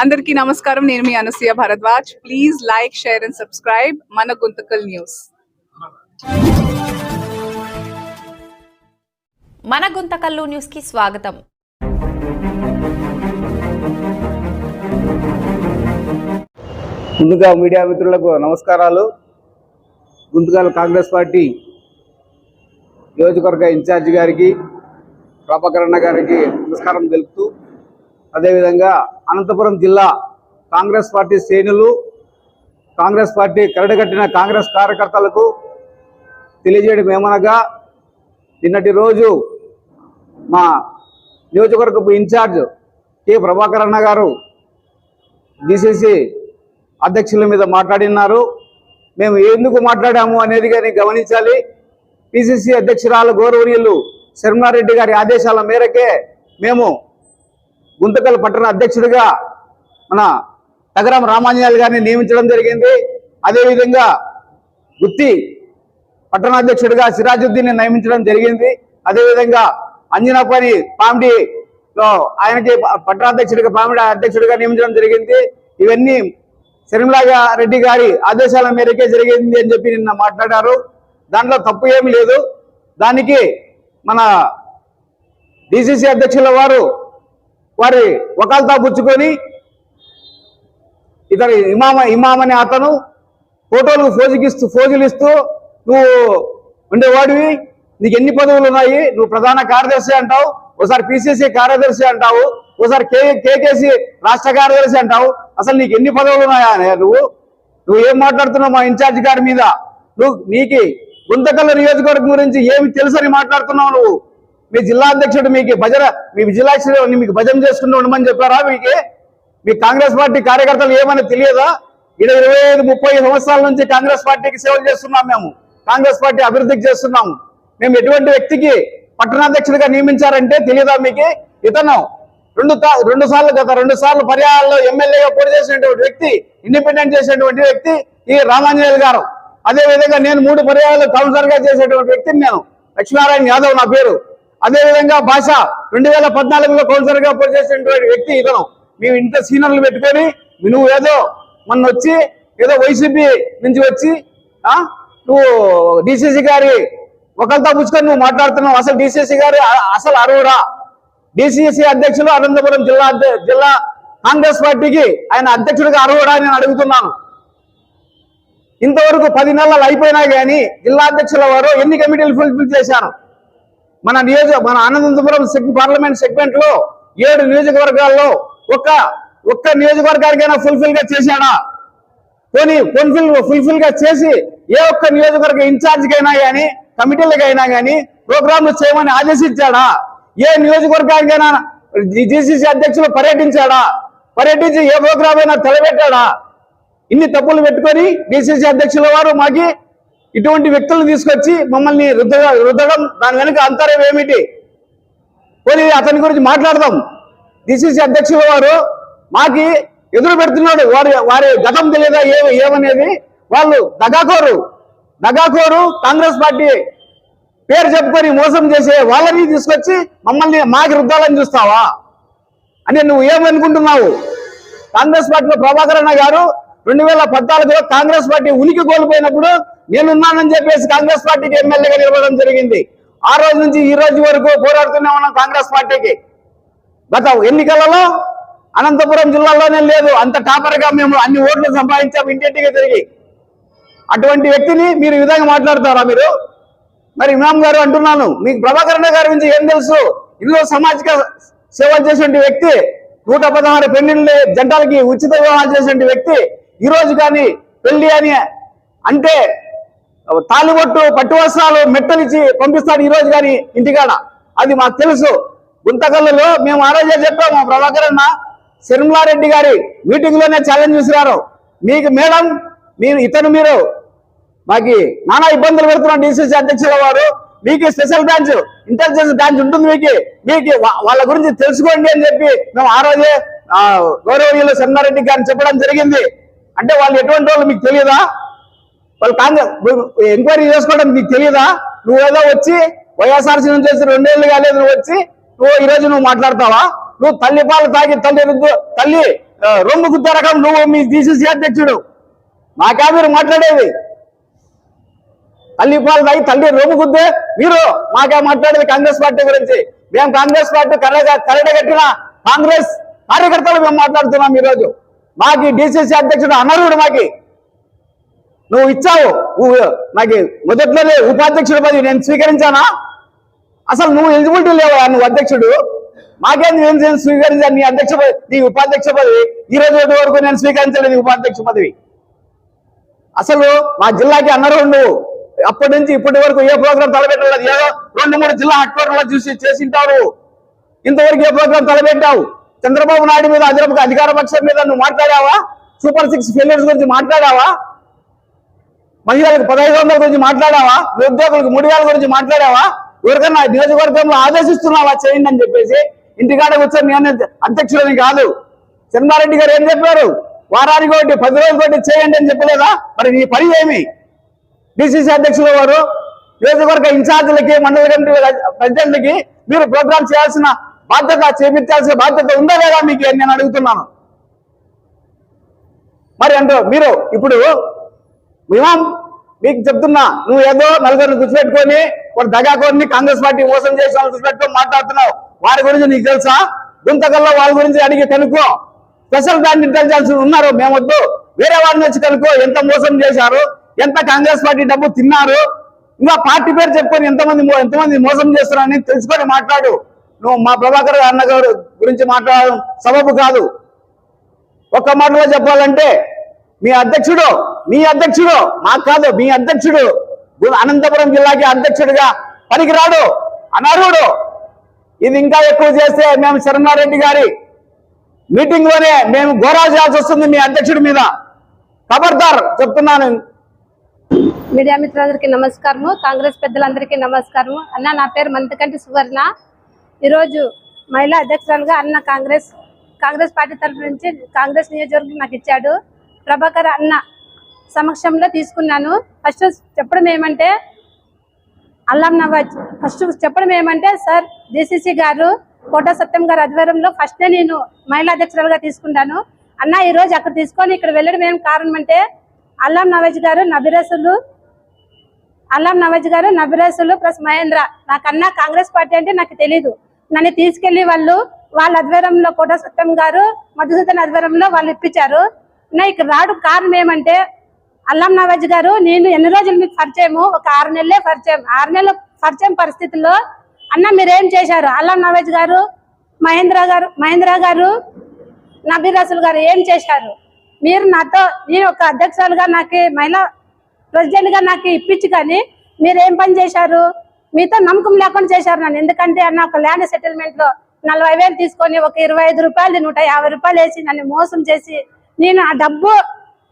అందరికీ నమస్కారం. నేను మీ Anasuya Bharadwaj. Please like share and subscribe మన గుంతకల్ న్యూస్. మన గుంతకల్లు న్యూస్కి స్వాగతం. ముందుగా మీడియా మిత్రులకు నమస్కారాలు. గుంతకల్ కాంగ్రెస్ పార్టీ నియోజకవర్గ ఇన్ఛార్జి గారికి ప్రభాకరణ గారికి నమస్కారం తెలుపుతూ అదేవిధంగా అనంతపురం జిల్లా కాంగ్రెస్ పార్టీ శ్రేణులు కాంగ్రెస్ పార్టీ కరడగట్టిన కాంగ్రెస్ కార్యకర్తలకు తెలియజేయడం ఏమనగా నిన్నటి రోజు మా నియోజకవర్గపు ఇన్ఛార్జ్ కె. ప్రభాకరణ గారు డిసిసి అధ్యక్షుల మీద మాట్లాడినారు. మేము ఎందుకు మాట్లాడాము అనేది కానీ గమనించాలి. పిసిసి అధ్యక్షురాలు గౌరవనీయులు శర్మారెడ్డి గారి ఆదేశాల మేరకే మేము గుంతకల్ పట్టణ అధ్యక్షుడిగా మన తగరం రామాంజనేయులు గారిని నియమించడం జరిగింది. అదేవిధంగా గుత్తి పట్టణాధ్యక్షుడిగా సిరాజుద్దీన్ని నియమించడం జరిగింది. అదేవిధంగా అంజనాపని పామిడిలో ఆయనకి పట్టణాధ్యక్షుడిగా పామిడి అధ్యక్షుడిగా నియమించడం జరిగింది. ఇవన్నీ శర్మిలా రెడ్డి గారి ఆదేశాల మేరకే జరిగింది అని చెప్పి నిన్న మాట్లాడారు. దాంట్లో తప్పు ఏమీ లేదు. దానికి మన డిసిసి అధ్యక్షుల వారు వారి వకాల్తా పుచ్చుకొని ఇతని ఇమామ ఇమాం అనే అతను ఫోటోలు ఫోజుకిస్తూ ఫోజులు ఇస్తూ నువ్వు ఉండేవాడివి నీకు ఎన్ని పదవులు ఉన్నాయి నువ్వు ప్రధాన కార్యదర్శి అంటావు ఒకసారి పిసిసి కార్యదర్శి అంటావు ఒకసారి కే కేకేసి రాష్ట్ర కార్యదర్శి అంటావు అసలు నీకు ఎన్ని పదవులు ఉన్నాయా నువ్వు? నువ్వు ఏం మాట్లాడుతున్నావు మా ఇన్ఛార్జ్ గారి మీద? నువ్వు నీకు గుంతకల్ల నియోజకవర్గం గురించి ఏమి తెలుసని మాట్లాడుతున్నావు నువ్వు? మీ జిల్లా అధ్యక్షుడు మీకు భజన మీ జిల్లా మీకు భజన చేసుకుంటూ ఉండమని చెప్పారా మీకు మీ కాంగ్రెస్ పార్టీ కార్యకర్తలు ఏమని తెలియదా? ఇక్కడ ఇరవై ఐదు ముప్పై సంవత్సరాల నుంచి కాంగ్రెస్ పార్టీకి సేవలు చేస్తున్నాం మేము. కాంగ్రెస్ పార్టీ అభివృద్ధికి చేస్తున్నాము మేము ఎటువంటి వ్యక్తికి పట్టణాధ్యక్షుడిగా నియమించారంటే తెలియదా మీకు? ఇతను రెండు రెండు సార్లు గత రెండు సార్లు పర్యాయాల్లో ఎమ్మెల్యేగా పోటీ చేసినటువంటి వ్యక్తి ఇండిపెండెంట్ చేసినటువంటి వ్యక్తి ఈ రామాంజనేయులు గారు. అదే విధంగా నేను మూడు పర్యాయాలు కౌన్సిలర్గా చేసేటువంటి వ్యక్తిని నేను. లక్ష్మీనారాయణ యాదవ్ నా పేరు. అదే విధంగా భాష రెండు వేల పద్నాలుగులో కౌన్సిలర్గా వ్యక్తి ఇతను. మేము ఇంత సీనియర్లు పెట్టుకొని నువ్వు ఏదో మొన్న వచ్చి ఏదో వైసీపీ నుంచి వచ్చి ఆ నువ్వు డిసిసి గారి ఒకరితో పుచ్చుకొని నువ్వు మాట్లాడుతున్నావు. అసలు డిసిసి గారి అసలు అరువురా డిసిసి అధ్యక్షులు అనంతపురం జిల్లా అధ్య- జిల్లా కాంగ్రెస్ పార్టీకి ఆయన అధ్యక్షుడిగా అర్హుడా నేను అడుగుతున్నాను. ఇంతవరకు పది నెలలు అయిపోయినా కానీ జిల్లా అధ్యక్షుల వారు ఎన్ని కమిటీలు ఫుల్ఫిల్ చేశారు? మన నియోజక మన అనంతపురం సెగ్ పార్లమెంట్ సెగ్మెంట్లో ఏడు నియోజకవర్గాల్లో ఒక్క ఒక్క నియోజకవర్గానికైనా ఫుల్ఫిల్గా చేశాడా? పోనీ ఫుల్ఫిల్ ఫుల్ఫిల్గా చేసి ఏ ఒక్క నియోజకవర్గ ఇన్ఛార్జ్కైనా కానీ కమిటీలకైనా కానీ ప్రోగ్రాంలు చేయమని ఆదేశించాడా? ఏ నియోజకవర్గానికైనా డిసిసి అధ్యక్షులు పర్యటించాడా? పర్యటించి ఏ ప్రోగ్రాం అయినా తలపెట్టాడా? ఇన్ని తప్పులు పెట్టుకొని డిసిసి అధ్యక్షుల వారు మాకి ఇటువంటి వ్యక్తులు తీసుకొచ్చి మమ్మల్ని రుద్ద రుద్దడం దాని వెనుక అంతరం ఏమిటి? పోనీ అతని గురించి మాట్లాడదాం. డిసిసి అధ్యక్షుల వారు మాకి ఎదురు పెడుతున్నాడు. వారి వారి గతం తెలియదా? ఏ ఏమనేది? వాళ్ళు దగాకోరు. దగాకోరు కాంగ్రెస్ పార్టీ పేరు చెప్పుకొని మోసం చేసే వాళ్ళని తీసుకొచ్చి మమ్మల్ని మాకి రుద్దాలని చూస్తావా? అని నువ్వు ఏమనుకుంటున్నావు? కాంగ్రెస్ పార్టీలో ప్రభాకరణ గారు రెండు వేల పద్నాలుగులో కాంగ్రెస్ పార్టీ ఉనికి కోల్పోయినప్పుడు నేనున్నానని చెప్పేసి కాంగ్రెస్ పార్టీకి ఎమ్మెల్యేగా నిలవడం జరిగింది. ఆ రోజు నుంచి ఈ రోజు వరకు పోరాడుతూనే ఉన్నాం కాంగ్రెస్ పార్టీకి. గత ఎన్నికలలో అనంతపురం జిల్లాలోనే లేదు. అంత టాపర్గా మేము అన్ని ఓట్లు సంపాదించాము ఇంటింటికి తిరిగి. అటువంటి వ్యక్తిని మీరు ఈ విధంగా మాట్లాడతారా మీరు? మరి ఇమాం గారు అంటున్నాను మీకు ప్రభాకరణ గారి గురించి ఏం తెలుసు? ఇందులో సామాజిక సేవలు చేసే వ్యక్తి నూట పదహారు పెళ్ళిళ్ళ జంటలకి ఉచిత వివాహాలు చేసే వ్యక్తి. ఈ రోజు కానీ పెళ్ళి అని అంటే తాలిబొట్టు పట్టు వస్త్రాలు మెట్టలిచ్చి పంపిస్తాడు ఈరోజు కానీ ఇంటికాడ. అది మాకు తెలుసు. గుంతకల్లులో మేము ఆ రోజే చెప్పాము ప్రభాకర్ అన్న శర్మలారెడ్డి గారి మీటింగ్లోనే ఛాలెంజ్ చేసినారు మీకు మేడం మీరు ఇతను మీరు మాకి నానా ఇబ్బందులు పెడుతున్నాం డిసిసి అధ్యక్షుల వారు. మీకు స్పెషల్ బ్రాంచ్ ఇంటెలిజెన్స్ బ్రాంచ్ ఉంటుంది మీకు. మీకు వా- వాళ్ళ గురించి తెలుసుకోండి అని చెప్పి మేము ఆ రోజే ఆ, శర్మారెడ్డి గారిని చెప్పడం జరిగింది. అంటే వాళ్ళు ఎటువంటి వాళ్ళు మీకు తెలియదా? వాళ్ళు కాంగ్రెస్ ఎంక్వైరీ చేసుకోవడం మీకు తెలియదా నువ్వు ఏదో వచ్చి వైఎస్ఆర్సీ నుంచి వచ్చి రెండేళ్ళు కాలేదు నువ్వు వచ్చి నువ్వు ఈ రోజు నువ్వు మాట్లాడతావా? నువ్వు తల్లి పాలు తాగి తల్లి తల్లి రొమ్ము గుద్ద రకం నువ్వు మీ డిసిసి అధ్యక్షుడు. నాకా మీరు మాట్లాడేది తల్లి పాలు తాగి తల్లి రొమ్ము గుద్దే మీరు మాకే మాట్లాడేది కాంగ్రెస్ పార్టీ గురించి. మేము కాంగ్రెస్ పార్టీ కర్రగా కరడ కట్టిన కాంగ్రెస్ కార్యకర్తలు మేము మాట్లాడుతున్నాం ఈరోజు. మాకి డిసిసి అధ్యక్షుడు అనర్హుడు మాకి. నువ్వు ఇచ్చావు. నువ్వు నాకు మొదట్లోనే ఉపాధ్యక్షుడి పది నేను స్వీకరించానా? అసలు నువ్వు ఎలిజిబిలిటీ లేవా? నువ్వు అధ్యక్షుడు. మాకేం ఏం నేను స్వీకరించాను. నీ అధ్యక్ష పదవి నీ ఉపాధ్యక్ష పదవి ఈ రోజు వరకు నేను స్వీకరించలేదు నీ ఉపాధ్యక్ష పదవి. అసలు మా జిల్లాకి అన్నారు నువ్వు అప్పటి నుంచి ఇప్పటి వరకు ఏ ప్రోగ్రాం తలపెట్టలేదు. ఏదో రెండు మూడు జిల్లా హెడ్క్వార్టర్లో చూసి చేసింటారు. ఇంతవరకు ఏ ప్రోగ్రాం తలపెట్టావు? చంద్రబాబు నాయుడు మీద అధికార పక్షం మీద నువ్వు మాట్లాడావా? సూపర్ సిక్స్ ఫెయిలియర్స్ గురించి మాట్లాడావా? మహిళలకు పదహైదు వందల గురించి మాట్లాడావా? నిరుద్యోగులకు మూడు వేల గురించి మాట్లాడావా? ఎవరికన్నా నియోజకవర్గంలో ఆదేశిస్తున్నావా? చేయండి అని చెప్పేసి ఇంటికాడ కూర్చొని నేను అధ్యక్షులని కాదు. చంద్రారెడ్డి గారు ఏం చెప్పారు? వారానికి ఒకటి పది రోజులు ఒకటి చేయండి అని చెప్పలేదా? మరి నీ పని ఏమి? డిసిసి అధ్యక్షుల వారు నియోజకవర్గ ఇన్ఛార్జీలకి మండల కమిటీ ప్రెసిడెంట్లకి మీరు ప్రోగ్రామ్ చేయాల్సిన బాధ్యత చేపించాల్సిన బాధ్యత ఉందా లేదా మీకు నేను అడుగుతున్నాను. మరి అంటూ మీరు ఇప్పుడు మేము మీకు చెప్తున్నా నువ్వు ఏదో నలుగురిని గుర్తుపెట్టుకొని ఒక దగాకోరిని కాంగ్రెస్ పార్టీ మోసం చేసిన వాళ్ళు గుర్తుపెట్టుకొని మాట్లాడుతున్నావు. వారి గురించి నీకు తెలుసా? గుంతకల్లో వాళ్ళ గురించి అడిగి కనుక్కో. స్పెషల్ బ్రాండ్ ఇంటెలిజెన్స్ ఉన్నారు మేమొద్దు వేరే వారిని వచ్చి కనుక్కో ఎంత మోసం చేశారు ఎంత కాంగ్రెస్ పార్టీ డబ్బు తిన్నారు. ఇంకా పార్టీ పేరు చెప్పుకొని ఎంతమంది ఎంతమంది మోసం చేస్తున్నారని తెలుసుకొని మాట్లాడు. నువ్వు మా ప్రభాకర్ అన్న గారు గురించి మాట్లాడడం సబబు కాదు. ఒక్క మాటలో చెప్పాలంటే మీ అధ్యక్షుడు మీ అధ్యక్షుడు మాకు కాదు మీ అధ్యక్షుడు. అనంతపురం జిల్లాకి అధ్యక్షుడిగా పనికిరాడు అనర్హుడు. ఇది ఇంకా ఎక్కువ చేస్తే మేము శరణారెడ్డి గారి మీటింగ్లోనే మేము ఘోరా చేయాల్సి వస్తుంది మీ అధ్యక్షుడి మీద. ఖబర్దార్ చెప్తున్నాను. మీడియా మిత్రులందరికీ నమస్కారము. కాంగ్రెస్ పెద్దలందరికీ నమస్కారము. అన్న నా పేరు మంతకంటి సువర్ణ. ఈరోజు మహిళా అధ్యక్షురాలుగా అన్న కాంగ్రెస్ కాంగ్రెస్ పార్టీ తరఫు నుంచి కాంగ్రెస్ నియోజకవర్గం నాకు ఇచ్చాడు. ప్రభాకర్ అన్న సమక్షంలో తీసుకున్నాను. ఫస్ట్ చెప్పడం ఏమంటే అల్లాం నవాజ్ ఫస్ట్ చెప్పడం ఏమంటే సార్ జేసీసీ గారు కోట సత్యం గారు ఆధ్వర్యంలో ఫస్టే నేను మహిళా అధ్యక్షురాలుగా తీసుకుంటాను అన్న ఈరోజు అక్కడ తీసుకొని ఇక్కడ వెళ్ళడం ఏం కారణం అంటే అల్లాం నవాజ్ గారు నబిరసులు అల్లాం నవాజ్ గారు నబిరసులు ప్లస్ మహేంద్ర. నాకన్నా కాంగ్రెస్ పార్టీ అంటే నాకు తెలీదు. నన్ను తీసుకెళ్ళి వాళ్ళు వాళ్ళ ఆధ్వర్యంలో కోట సత్యం గారు మధుసూదన్ ఆధ్వర్యంలో వాళ్ళు ఇప్పించారు. నా ఇక్కడ రాడు కారణం ఏమంటే అల్లం నవాజ్ గారు నేను ఎన్ని రోజులు మీకు పరిచయము? ఒక ఆరు నెలలే పరిచయం. ఆరు నెలల పరిచయం పరిస్థితుల్లో అన్న మీరేం చేశారు? అల్లం నవాజ్ గారు మహేంద్ర గారు మహేంద్ర గారు నబీర్ రసూల్ గారు ఏం చేశారు? మీరు నాతో నేను ఒక అధ్యక్షులుగా నాకు మహిళా ప్రెసిడెంట్గా నాకు ఇప్పించి కానీ మీరు ఏం పని చేశారు? మీతో నమ్మకం లేకుండా చేశారు నన్ను. ఎందుకంటే అన్న ఒక ల్యాండ్ సెటిల్మెంట్లో నలభై వేలు తీసుకొని ఒక ఇరవై ఐదు రూపాయలు నూట యాభై రూపాయలు వేసి నన్ను మోసం చేసి నేను ఆ డబ్బు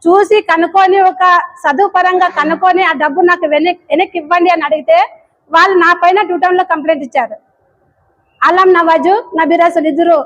చూసి కనుక్కొని ఒక చదువు పరంగా కనుక్కొని ఆ డబ్బు నాకు వెనక్కి వెనక్కి ఇవ్వండి అని అడిగితే వాళ్ళు నా పైన టూ కంప్లైంట్ ఇచ్చారు. అలం నవాజు నబీరాసులు ఇద్దరు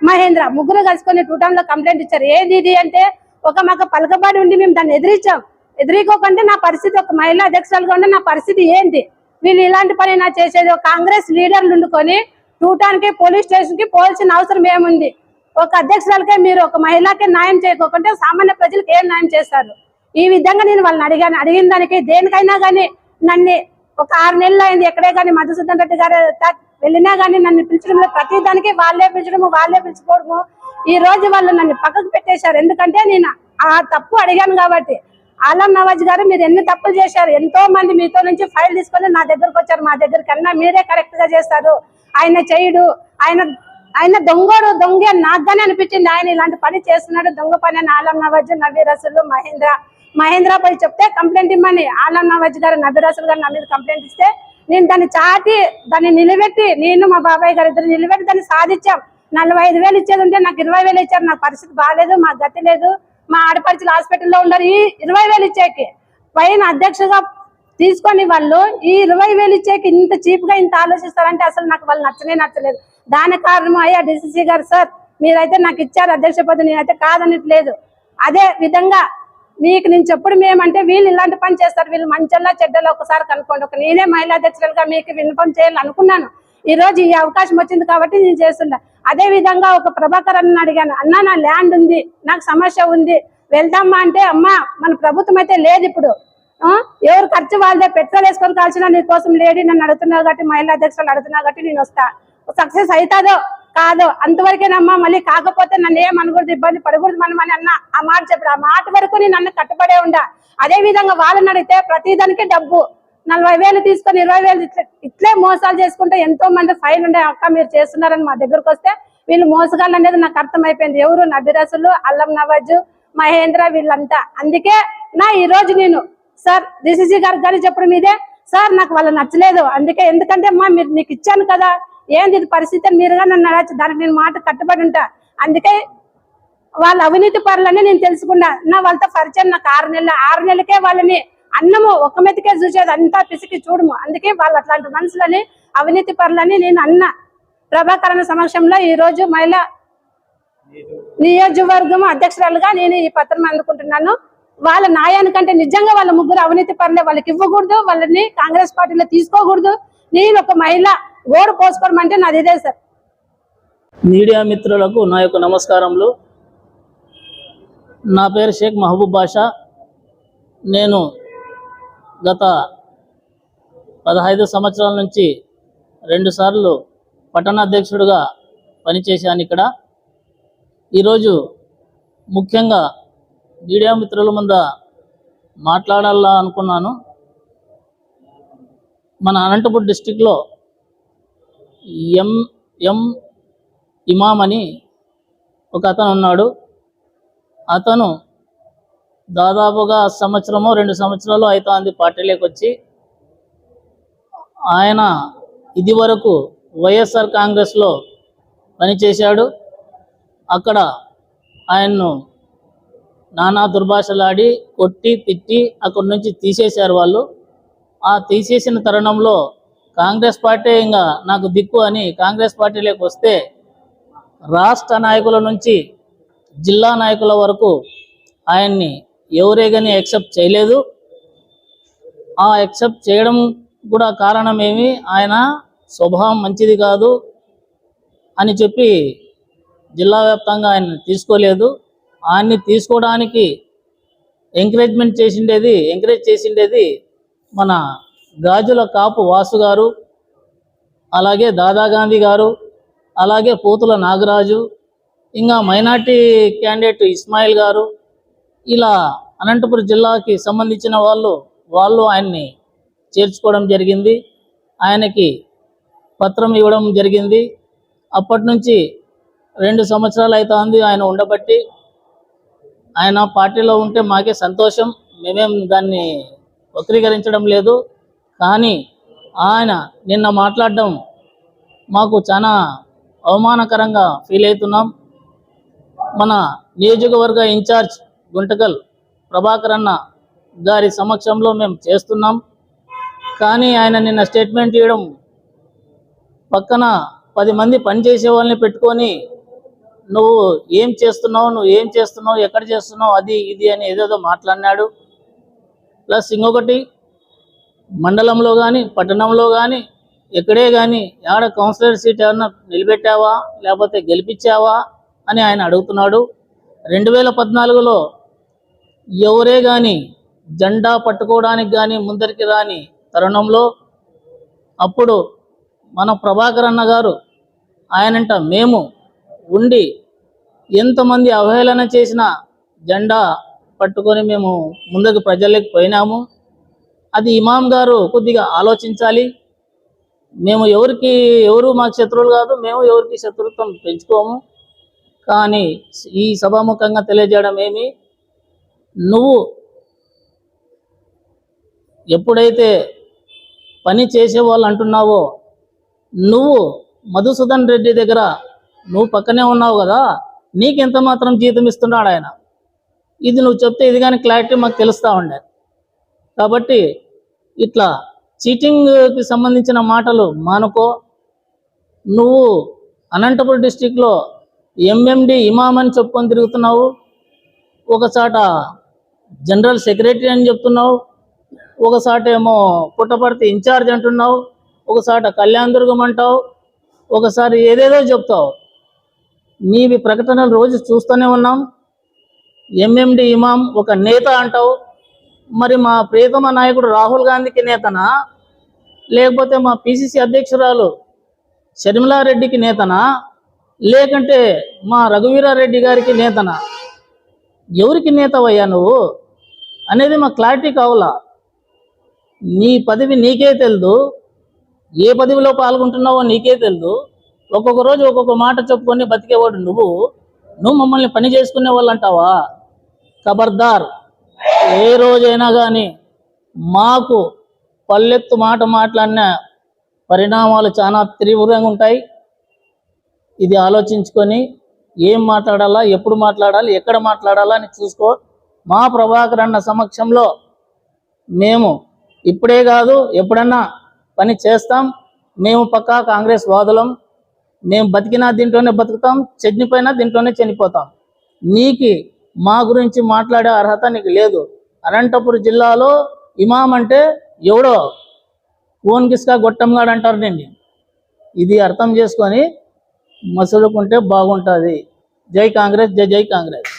మహేంద్ర ముగ్గురు కలుసుకొని టూ కంప్లైంట్ ఇచ్చారు. ఏది ఇది అంటే ఒక మాకు పలకబడి ఉండి మేము దాన్ని ఎదిరించాం. ఎదిరికోకుంటే నా పరిస్థితి ఒక మహిళా అధ్యక్షురాలుగా ఉంటే నా పరిస్థితి ఏంటి వీళ్ళు ఇలాంటి పని నా చేసేది. ఒక కాంగ్రెస్ లీడర్లు ఉండుకొని టూటానికి పోలీస్ స్టేషన్కి పోల్చిన అవసరం ఏముంది? ఒక అధ్యక్షురాలకే మీరు ఒక మహిళకే న్యాయం చేయకోకుంటే సామాన్య ప్రజలకు ఏం న్యాయం చేస్తారు? ఈ విధంగా నేను వాళ్ళని అడిగాను. అడిగిన దానికి దేనికైనా కానీ నన్ను ఒక ఆరు నెలలు అయింది ఎక్కడే కానీ మధుసూదన్ రెడ్డి గారు వెళ్ళినా కానీ నన్ను పిలిచడం ప్రతి దానికి వాళ్ళే పిలిచడము వాళ్ళే పిలిచిపోవడము. ఈ రోజు వాళ్ళు నన్ను పక్కకు పెట్టేశారు. ఎందుకంటే నేను ఆ తప్పు అడిగాను కాబట్టి. ఆలం నవాజ్ గారు మీరు ఎన్ని తప్పులు చేశారు? ఎంతో మంది మీతో నుంచి ఫైల్ తీసుకొని నా దగ్గరకు వచ్చారు. మా దగ్గరికి అన్నా మీరే కరెక్ట్గా చేస్తారు. ఆయన చేయడు. ఆయన ఆయన దొంగడు దొంగ నాకుగానే అనిపించింది. ఆయన ఇలాంటి పని చేస్తున్నాడు. దొంగ పని అని ఆలం నవాజ్ నవీరసులు మహేంద్ర. మహేంద్ర పోయి చెప్తే కంప్లైంట్ ఇమ్మని. ఆలం నవాజ్ గారు నవీరసులు గారు నా మీద కంప్లైంట్ ఇస్తే నేను దాన్ని చాటి దాన్ని నిలబెట్టి నేను మా బాబాయ్ గారు ఇద్దరు నిలబెట్టి దాన్ని సాధించాం. నలభై ఐదు వేలు ఇచ్చేది ఉంటే నాకు ఇరవై వేలు ఇచ్చారు. నా పరిస్థితి బాగాలేదు మా గతి లేదు. మా ఆడపడుచులు హాస్పిటల్లో ఉన్నారు. ఈ ఇరవై వేలు ఇచ్చేకి పైన అధ్యక్షగా తీసుకొని వాళ్ళు ఈ ఇరవై వేలు ఇచ్చేకి ఇంత చీప్గా ఇంత ఆలోచిస్తారంటే అసలు నాకు వాళ్ళు నచ్చనే నచ్చలేదు. దాని కారణం అయ్యా డిసిసి గారు సార్. మీరైతే నాకు ఇచ్చారు అధ్యక్ష పదవి నేనైతే కాదనట్లేదు. అదే విధంగా మీకు నేను చెప్పుడు మేమంటే వీళ్ళు ఇలాంటి పని చేస్తారు. వీళ్ళు మంచంలో చెడ్డలో ఒకసారి కనుక్కోండి. ఒక నేనే మహిళా అధ్యక్షులుగా మీకు విన్నపం చేయాలనుకున్నాను. ఈ రోజు ఈ అవకాశం వచ్చింది కాబట్టి నేను చేస్తున్నా. అదే విధంగా ఒక ప్రభాకర్ అన్న అడిగాను. అన్న నా ల్యాండ్ ఉంది నాకు సమస్య ఉంది. వెళ్దామా? అంటే అమ్మా మన ప్రభుత్వం అయితే లేదు ఇప్పుడు. ఎవరు ఖర్చు వాళ్ళదే? పెట్రోల్ వేసుకొని కాల్చిన నీ కోసం లేడీ నన్ను అడుగుతున్నావు కాబట్టి మహిళా అధ్యక్షులు అడుగుతున్నావు కాబట్టి నేను వస్తా. సక్సెస్ అవుతాదో కాదో అంతవరకేనమ్మా మళ్ళీ కాకపోతే నన్ను ఏం అనకూడదు ఇబ్బంది పడకూడదు మనం అని అన్న ఆ మాట చెప్పాడు ఆ మాట వరకు నేను నన్ను కట్టుబడే ఉండా. అదే విధంగా వాళ్ళని అడిగితే ప్రతిదానికి డబ్బు. నలభై వేలు తీసుకొని ఇరవై వేలు ఇట్లే ఇట్లే మోసాలు చేసుకుంటే ఎంతో మంది ఫైల్ ఉండే అక్క మీరు చేస్తున్నారని మా దగ్గరకు వస్తే వీళ్ళు మోసగాళ్ళు అనేది నాకు అర్థమైపోయింది. ఎవరు? నబిరసులు అల్లం నవాజు మహేంద్ర వీళ్ళంతా. అందుకే నా ఈ రోజు నేను సార్ డిసిసి గారికి కానీ చెప్పడం మీదే. సార్ నాకు వాళ్ళు నచ్చలేదు. అందుకే ఎందుకంటే అమ్మా మీరు నీకు ఇచ్చాను కదా. ఏంది ఇది పరిస్థితి అని మీరుగా నన్ను అడగచ్చు. దానికి నేను మాట కట్టుబడి ఉంటా. అందుకే వాళ్ళ అవినీతి పరులనే నేను తెలుసుకున్నా. నా వాళ్ళతో పరిచయం నాకు ఆరు నెలలు. ఆరు నెలలకే వాళ్ళని అన్నము ఒక మెతికే చూసేది. అంతా పిసికి చూడము. అందుకే వాళ్ళు అట్లాంటి మనుషులని అవినీతి పరులని నేను అన్న ప్రభాకరణ సమక్షంలో ఈ రోజు మహిళా నియోజకవర్గం అధ్యక్షురాలుగా నేను ఈ పత్రం అందుకుంటున్నాను. వాళ్ళ న్యాయానికంటే నిజంగా వాళ్ళ ముగ్గురు అవినీతి పరులే. వాళ్ళకి ఇవ్వకూడదు. వాళ్ళని కాంగ్రెస్ పార్టీలో తీసుకోకూడదు. నేను ఒక మహిళ ఓటు పోసుకోవడం నాది ఇదే సార్. మీడియా మిత్రులకు నా యొక్క నమస్కారములు. నా పేరు షేక్ మహబూబ్ బాషా. నేను గత పదహైదు సంవత్సరాల నుంచి రెండుసార్లు పట్టణాధ్యక్షుడిగా పనిచేశాను ఇక్కడ. ఈరోజు ముఖ్యంగా మీడియా మిత్రుల ముంద మాట్లాడాలా అనుకున్నాను. మన అనంతపురం డిస్టిక్లో ఎం ఎం ఇమామ్ అని ఒక అతను ఉన్నాడు అతను దాదాపుగా సంవత్సరమో రెండు సంవత్సరాలు అవుతోంది పార్టీలోకి వచ్చి ఆయన ఇది వరకు వైఎస్ఆర్ కాంగ్రెస్లో పనిచేశాడు. అక్కడ ఆయన్ను నానా దుర్భాషలాడి కొట్టి తిట్టి అక్కడి నుంచి తీసేశారు వాళ్ళు. ఆ తీసేసిన తరుణంలో కాంగ్రెస్ పార్టీ ఇంకా నాకు దిక్కు అని కాంగ్రెస్ పార్టీలోకి వస్తే రాష్ట్ర నాయకుల నుంచి జిల్లా నాయకుల వరకు ఆయన్ని ఎవరే కానీ యాక్సెప్ట్ చేయలేదు. ఆ యాక్సెప్ట్ చేయడం కూడా కారణం ఏమి ఆయన స్వభావం మంచిది కాదు అని చెప్పి జిల్లా వ్యాప్తంగా ఆయన తీసుకోలేదు. ఆయన్ని తీసుకోవడానికి ఎంకరేజ్మెంట్ చేసిండేది ఎంకరేజ్ చేసిండేది మన గాజుల కాపు వాసు గారు అలాగే దాదాగాంధీ గారు అలాగే పోతుల నాగరాజు ఇంకా మైనార్టీ క్యాండిడేట్ ఇస్మాయిల్ గారు ఇలా అనంతపురం జిల్లాకి సంబంధించిన వాళ్ళు వాళ్ళు ఆయన్ని చేర్చుకోవడం జరిగింది. ఆయనకి పత్రం ఇవ్వడం జరిగింది. అప్పటి నుంచి రెండు సంవత్సరాలు అవుతుంది ఆయన ఉండబట్టి. ఆయన పార్టీలో ఉంటే మాకే సంతోషం. మేమేం దాన్ని వక్రీకరించడం లేదు. కానీ ఆయన నిన్న మాట్లాడడం మాకు చాలా అవమానకరంగా ఫీల్ అవుతున్నాం. మన నియోజకవర్గ ఇన్ఛార్జ్ గుంటకల్ ప్రభాకర్ అన్న గారి సమక్షంలో మేము చేస్తున్నాం. కానీ ఆయన నిన్న స్టేట్మెంట్ ఇవ్వడం పక్కన పది మంది పనిచేసే వాళ్ళని పెట్టుకొని నువ్వు ఏం చేస్తున్నావు నువ్వు ఏం చేస్తున్నావు ఎక్కడ చేస్తున్నావు అది ఇది అని ఏదేదో మాట్లాడినాడు. ప్లస్ ఇంకొకటి మండలంలో కానీ పట్టణంలో కానీ ఎక్కడే కానీ ఆడ కౌన్సిలర్ సీట్ ఏమన్నా నిలబెట్టావా? లేకపోతే గెలిపించావా? అని ఆయన అడుగుతున్నాడు. రెండు వేల పద్నాలుగులో ఎవరే కానీ జెండా పట్టుకోవడానికి కానీ ముందరికి రాని తరుణంలో అప్పుడు మన ప్రభాకర్ అన్న గారు ఆయనంట మేము ఉండి ఎంతమంది అవహేళన చేసిన జెండా పట్టుకొని మేము ముందుకు ప్రజలకు పోయినాము. అది ఇమాం గారు కొద్దిగా ఆలోచించాలి. మేము ఎవరికి ఎవరు మాకు శత్రువులు కాదు మేము ఎవరికి శత్రుత్వం పెంచుకోము. కానీ ఈ సభాముఖంగా తెలియజేయడం ఏమి? నువ్వు ఎప్పుడైతే పని చేసేవాళ్ళు అంటున్నావో నువ్వు మధుసూదన్ రెడ్డి దగ్గర నువ్వు పక్కనే ఉన్నావు కదా నీకెంత మాత్రం జీతం ఇస్తున్నాడు ఆయన? ఇది నువ్వు చెప్తే ఇది కానీ క్లారిటీ మాకు తెలుస్తూ ఉండే. కాబట్టి ఇట్లా చీటింగ్కి సంబంధించిన మాటలు మానుకో. నువ్వు అనంతపురం డిస్టిక్లో ఎంఎండి ఇమామ్ అని చెప్పుకొని తిరుగుతున్నావు. ఒకసాట జనరల్ సెక్రటరీ అని చెప్తున్నావు. ఒకసాట ఏమో పుట్టపర్తి ఇన్ఛార్జ్ అంటున్నావు. ఒకసాట కళ్యాణ దుర్గం అంటావు. ఒకసారి ఏదేదో చెప్తావు. నీవి ప్రకటనలు రోజు చూస్తూనే ఉన్నాం. ఎంఎండి ఇమాం ఒక నేత అంటావు. మరి మా ప్రియతమ నాయకుడు రాహుల్ గాంధీకి నేతనా లేకపోతే మా పిసిసి అధ్యక్షురాలు షర్మిలారెడ్డికి నేతనా లేకంటే మా రఘువీరారెడ్డి గారికి నేతనా ఎవరికి నేతవయ్యా నువ్వు? అనేది మా క్లారిటీ కావాలా? నీ పదవి నీకే తెలుదు. ఏ పదవిలో పాల్గొంటున్నావో నీకే తెలుదు. ఒక్కొక్క రోజు ఒక్కొక్క మాట చెప్పుకొని బతికేవాడు నువ్వు. నువ్వు మమ్మల్ని పని చేసుకునే వాళ్ళు అంటావా ఖబర్దార్ ఏ రోజైనా కానీ మాకు పల్లెత్తు మాట మాట్లాడిన పరిణామాలు చాలా తీవ్రంగా ఉంటాయి. ఇది ఆలోచించుకొని ఏం మాట్లాడాలా ఎప్పుడు మాట్లాడాలి ఎక్కడ మాట్లాడాలా అని చూసుకో. మా ప్రభాకర్ అన్న సమక్షంలో మేము ఇప్పుడే కాదు ఎప్పుడన్నా పని చేస్తాం. మేము పక్కా కాంగ్రెస్ వాదులం. మేము బతికినా దీంట్లోనే బతుకుతాం చనిపోయినా దీంట్లోనే చనిపోతాం. నీకు మా గురించి మాట్లాడే అర్హత నీకు లేదు. అనంతపురం జిల్లాలో ఇమాం అంటే ఎవడో? ఫోన్ కిస్కా గొట్టంగాడు అంటారు నేను ఇది అర్థం చేసుకొని మసులుకుంటే బాగుంటుంది. జై కాంగ్రెస్ జై జై కాంగ్రెస్.